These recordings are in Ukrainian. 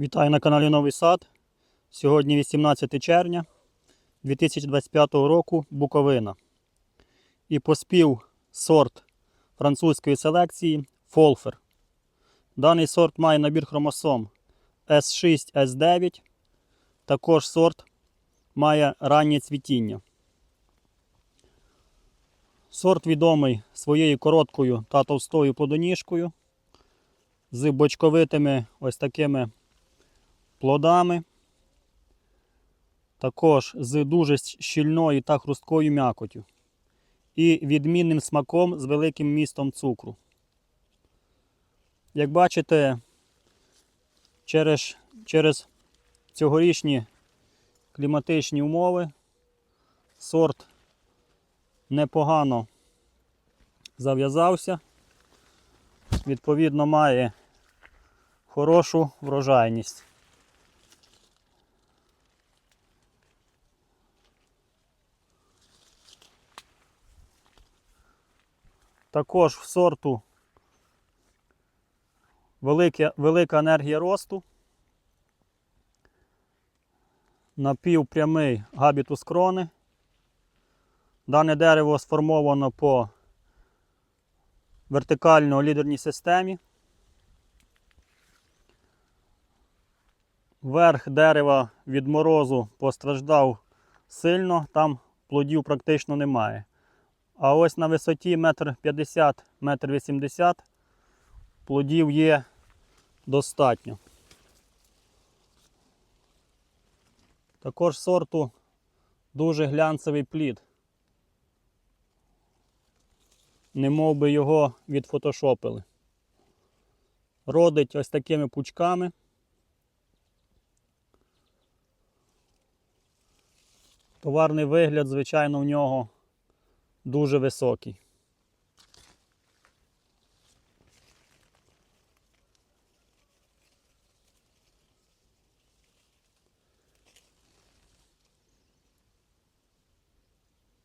Вітаю на каналі Новий Сад. Сьогодні 18 червня 2025 року Буковина. І поспів сорт французької селекції Фолфер. Даний сорт має набір хромосом S6, S9. Також сорт має раннє цвітіння. Сорт відомий своєю короткою та товстою плодоніжкою з бочковитими ось такими плодами, також з дуже щільною та хрусткою м'якотю і відмінним смаком з великим містом цукру. Як бачите, через, через цьогорічні кліматичні умови сорт непогано зав'язався, відповідно має хорошу врожайність. Також в сорту велика, велика енергія росту. Напівпрямий габітус крони. Дане дерево сформовано по вертикально лідерній системі. Верх дерева від морозу постраждав сильно, там плодів практично немає. А ось на висоті 1,50 1,80 м плодів є достатньо. Також сорту дуже глянцевий плід. Не мов би його відфотошопили. Родить ось такими пучками. Товарний вигляд, звичайно, в нього дуже високий.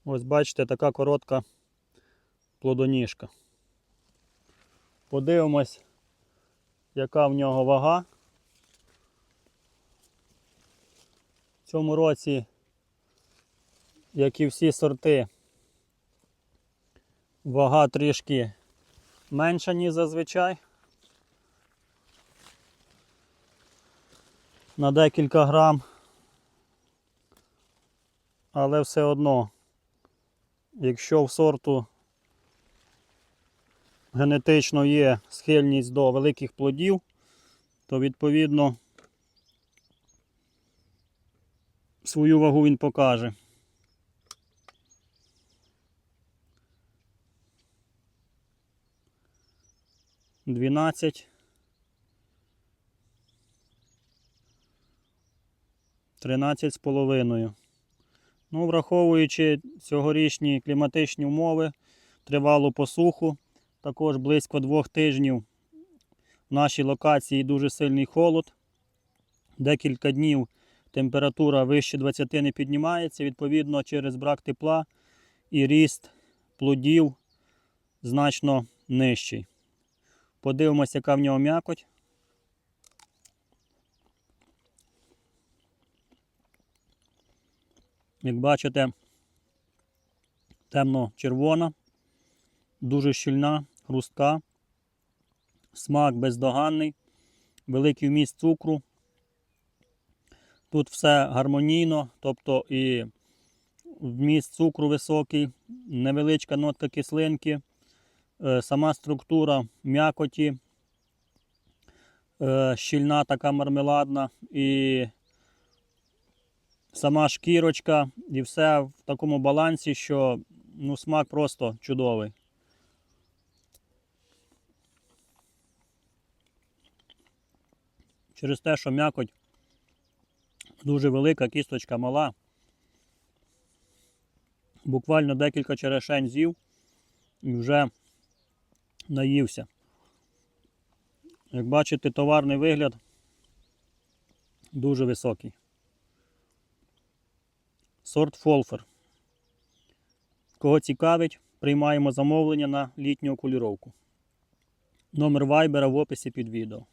Ось бачите, така коротка плодоніжка. Подивимось, яка в нього вага. В цьому році, як і всі сорти, Вага трішки менша, ніж зазвичай. На декілька грам. Але все одно, якщо в сорту генетично є схильність до великих плодів, то відповідно свою вагу він покаже. Дванадцять. Тринадцять з половиною. Ну, враховуючи цьогорічні кліматичні умови, тривалу посуху, також близько двох тижнів в нашій локації дуже сильний холод. Декілька днів температура вище 20 не піднімається, відповідно, через брак тепла і ріст плодів значно нижчий. Подивимося, яка в нього м'якоть. Як бачите, темно-червона, дуже щільна, хрустка, смак бездоганний, великий вміст цукру. Тут все гармонійно, тобто і вміст цукру високий, невеличка нотка кислинки. Е, сама структура м'якоті, е, щільна така мармеладна і сама шкірочка, і все в такому балансі, що ну, смак просто чудовий. Через те, що м'якоть дуже велика, кісточка мала. Буквально декілька черешень з'їв і вже наївся. Як бачите, товарний вигляд дуже високий. Сорт Фолфер. Кого цікавить, приймаємо замовлення на літню окуліровку. Номер вайбера в описі під відео.